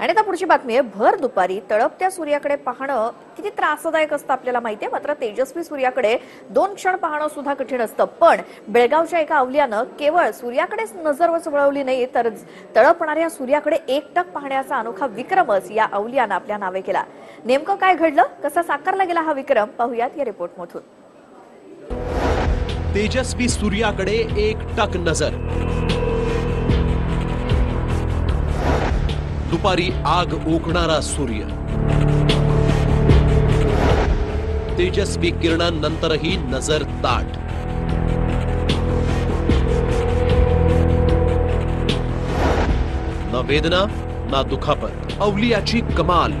आणि आता पुढची बातमी आहे भर दुपारी तळपत्या सूर्याकडे पाहणं किती त्रासदायक असतं आपल्याला माहितीये मात्र तेजस्वी सूर्याकडे दोन क्षण पाहणं सुद्धा कठीण असतं. पण बेळगावच्या एका अवलियानं केवळ सूर्याकडेच नजर वळवली नाही तर तळपणाऱ्या सूर्याकडे एकटक पाहण्याचा अनोखा विक्रमच या अवलियानं आपल्या नावे केला. नेमकं काय घडलं? कसा साकारला गेला हा विक्रम? पाहूयात या रिपोर्टमधून. तेजस्वी सूर्याकडे एक टक नजर. दुपारी आग ओकणारा सूर्य. तेजस्वी किरणांनंतरही नजर ताट न वेदना ना दुखापत अवलियाची कमाल.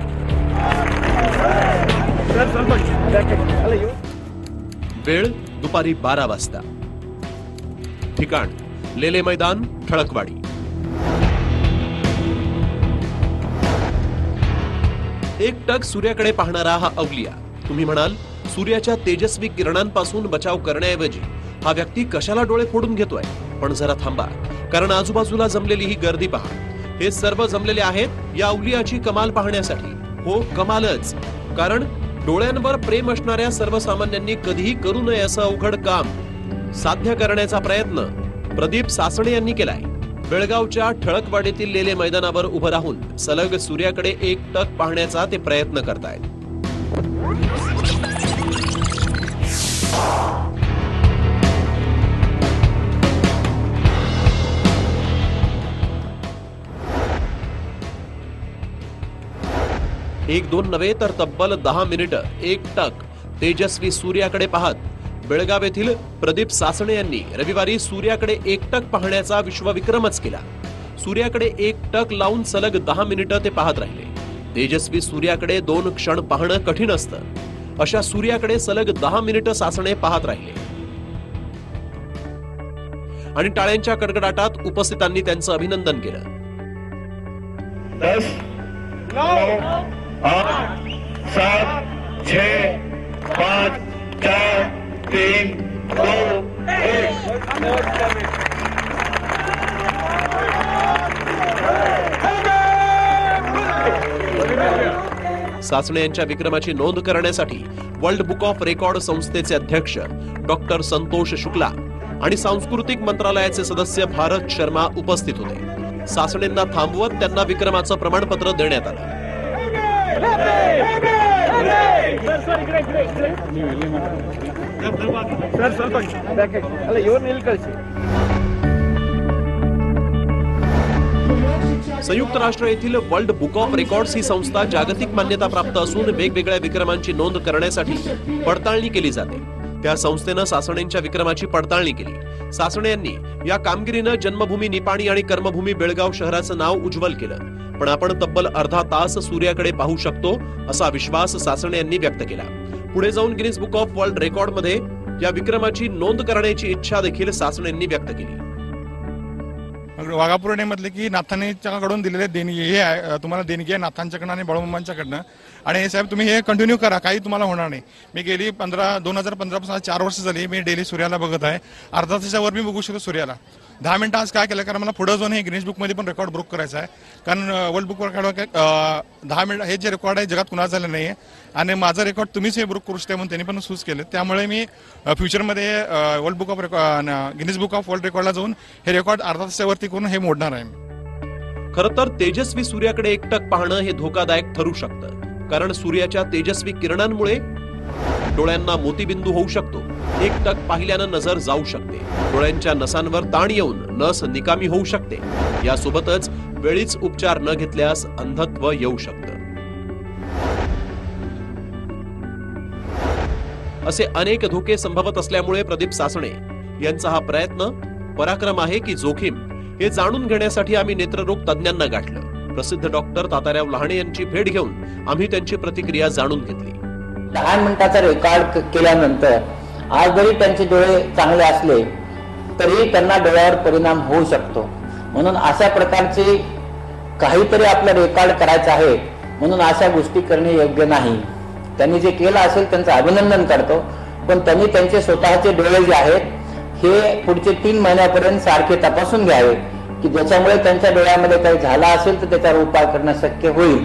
वेळ दुपारी बारा वाजता. ठिकाण लेले मैदान ठळकवाडी. एक टक सूर्याकडे पाहणारा हा अवलिया. तुम्ही म्हणाल सूर्याच्या तेजस्वी किरणांपासून बचाव करण्याऐवजी हा व्यक्ती कशाला डोळे फोडून घेतोय? पण जरा थांबा कारण आजूबाजूला जमलेली ही गर्दी पहा. हे सर्व जमलेले आहेत या अवलियाची कमाल पाहण्यासाठी. हो कमालच. कारण डोळ्यांवर प्रेम असणाऱ्या सर्वसामान्यांनी कधीही करू नये असं अवघड काम साध्य करण्याचा प्रयत्न प्रदीप सासणे यांनी केलाय. बेळगावच्या ठळकवाडीतील लेले मैदानावर उभं राहून सलग सूर्याकडे एक टक पाहण्याचा ते प्रयत्न करतायत. एक दोन नव्हे तर तब्बल दहा मिनिटं एक टक तेजस्वी सूर्याकडे पाहत बेळगाव येथील प्रदीप सासणे यांनी रविवारी सूर्याकडे एकटक पाहण्याचा विश्वविक्रमच केला. सूर्याकडे एक टक लावून सलग दहा मिनिटं ते पाहत राहिले. तेजस्वी सूर्याकडे दोन क्षण पाहणं कठीण असतं. अशा सूर्याकडे सलग दहा मिनिटं सासणे पाहत राहिले. आणि टाळ्यांच्या कडकडाटात उपस्थितांनी त्यांचं अभिनंदन केलं. आठ सात छ पाच चार तीन एक सासणे यांच्या विक्रमाची नोंद करण्यासाठी वर्ल्ड बुक ऑफ रेकॉर्ड संस्थेचे अध्यक्ष डॉक्टर संतोष शुक्ला आणि सांस्कृतिक मंत्रालयाचे सदस्य भारत शर्मा उपस्थित होते. सासणेंना थांबवत त्यांना विक्रमाचं प्रमाणपत्र देण्यात आलं. ಸರ್ ಸ್ವಲ್ಪ ಬ್ಯಾಕ್ ಅಲ್ಲ ಇವ್ರನ್ನ ಇಲ್ಲಿ ಕಳಿಸಿ संयुक्त राष्ट्र येथील वर्ल्ड बुक ऑफ रेकॉर्ड्स ही संस्था जागतिक मान्यता प्राप्त असून वेगवेगळ्या विक्रमांची नोंद करण्यासाठी पडताळणी केली जाते त्या संस्थेनं सासणेंच्या विक्रमाची पडताळणी केली सासणे यांनी या कामगिरीनं जन्मभूमी निपाणी आणि कर्मभूमी बेळगाव शहराचं नाव उज्ज्वल केलं पण आपण तब्बल अर्धा तास सूर्याकडे पाहू शकतो असा विश्वास सासणे यांनी व्यक्त केला पुढे जाऊन गिनीज बुक ऑफ वर्ल्ड रेकॉर्डमध्ये या विक्रमाची नोंद करण्याची इच्छा देखील सासणेंनी व्यक्त केली. वाघापूर्णेमधले की नाथांच्याकडून दिलेले देणगी हे आहे तुम्हाला देणगी आहे नाथांच्याकडनं आणि बाळूमामांच्याकडनं. आणि हे साहेब तुम्ही हे कंटिन्यू करा काही तुम्हाला होणार नाही. मी गेली पंधरा दोन हजार पंधरापासून चार वर्ष झाली मी डेली सूर्याला बघत आहे. अर्धा तासावर मी बघू शकतो सूर्याला. दहा मिनिटं आज काय केलं कारण मला पुढे जाऊन हे गिनीज बुकमध्ये पण रेकॉर्ड ब्रोक करायचा आहे. कारण वर्ल्ड बुक रेकॉर्ड दहा मिनिट हे जे रेकॉर्ड आहे जगात कुणा झालं नाही आहे आणि माझं रेकॉर्ड तुम्हीच हे ब्रुक करू शकता म्हणून त्यांनी पण सूज केलं. त्यामुळे मी फ्युचरमध्ये world book of record Guinness book of world रेकॉर्डला जाऊन हे रेकॉर्ड अर्धा तासावरती करून हे मोडणार आहे मी. खरं तर तेजस्वी सूर्याकडे एकटक पाहणं हे धोकादायक ठरू शकतं. कारण सूर्याच्या तेजस्वी किरणांमुळे डोळ्यांना मोतीबिंदू होऊ शकतो. एकटक पाहिल्यानं नजर जाऊ शकते. डोळ्यांच्या नसांवर ताण येऊन नस निकामी होऊ शकते. यासोबतच वेळीच उपचार न घेतल्यास अंधत्व येऊ शकतं. असे अनेक धोके संभवत असल्यामुळे प्रदीप सासणे यांचा हा प्रयत्न पराक्रम आहे की जोखीम हे जाणून घेण्यासाठी आम्ही नेत्ररोग तज्ज्ञांना गाठलं. प्रसिद्ध डॉक्टर ताताराव लहाणे यांची भेट घेऊन आम्ही त्यांची प्रतिक्रिया जाणून घेतली. दहा मिनिटाचा रेकॉर्ड केल्यानंतर आज जरी त्यांचे डोळे चांगले असले तरी त्यांना डोळ्यावर परिणाम होऊ शकतो. म्हणून अशा प्रकारचे काहीतरी आपलं रेकॉर्ड करायचं आहे म्हणून अशा गोष्टी करणे योग्य नाही. त्यांनी जे केलं असेल त्यांचं अभिनंदन करतो पण त्यांनी त्यांचे स्वतःचे डोळे जे आहेत हे पुढचे तीन महिन्यापर्यंत सारखे तपासून घ्यावे की ज्याच्यामुळे त्यांच्या डोळ्यामध्ये काही झाला असेल तर त्याच्यावर उपाय करणं शक्य होईल.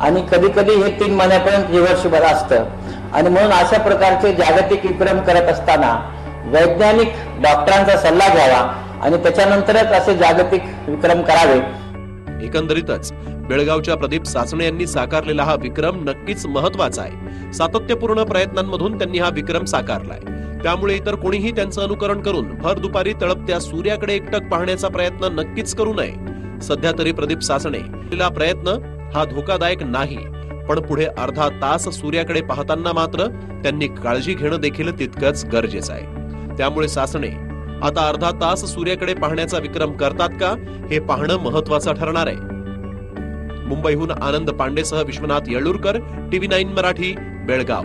आणि कधी कधी हे तीन महिन्यापर्यंत रिव्हर्सिबल असतं. आणि म्हणून अशा प्रकारचे जागतिक विक्रम करत असताना वैज्ञानिक डॉक्टरांचा सल्ला घ्यावा आणि त्याच्यानंतरच असे जागतिक विक्रम करावे. एकंदरीतच बेळगावच्या प्रदीप सासणे यांनी साकारलेला हा विक्रम नक्कीच महत्त्वाचा आहे. सातत्यपूर्ण प्रयत्नांमधून त्यांनी हा विक्रम साकारलाय. त्यामुळे इतर कोणीही त्यांचं अनुकरण करून भर दुपारी तळपत्या सूर्याकडे एकटक पाहण्याचा प्रयत्न नक्कीच करू नये. सध्या तरी प्रदीप सासणे केलेला प्रयत्न हा धोकादायक नाही पण पुढे अर्धा तास सूर्याकडे पाहताना मात्र त्यांनी काळजी घेणं देखील तितकंच गरजेचं आहे. त्यामुळे सासणे आता अर्धा तास सूर्याकडे पाहण्याचा विक्रम करतात का हे पाहणं महत्वाचं ठरणार आहे. मुंबईहून आनंद पांडेसह विश्वनाथ येळूरकर टीव्ही नाईन मराठी बेळगाव.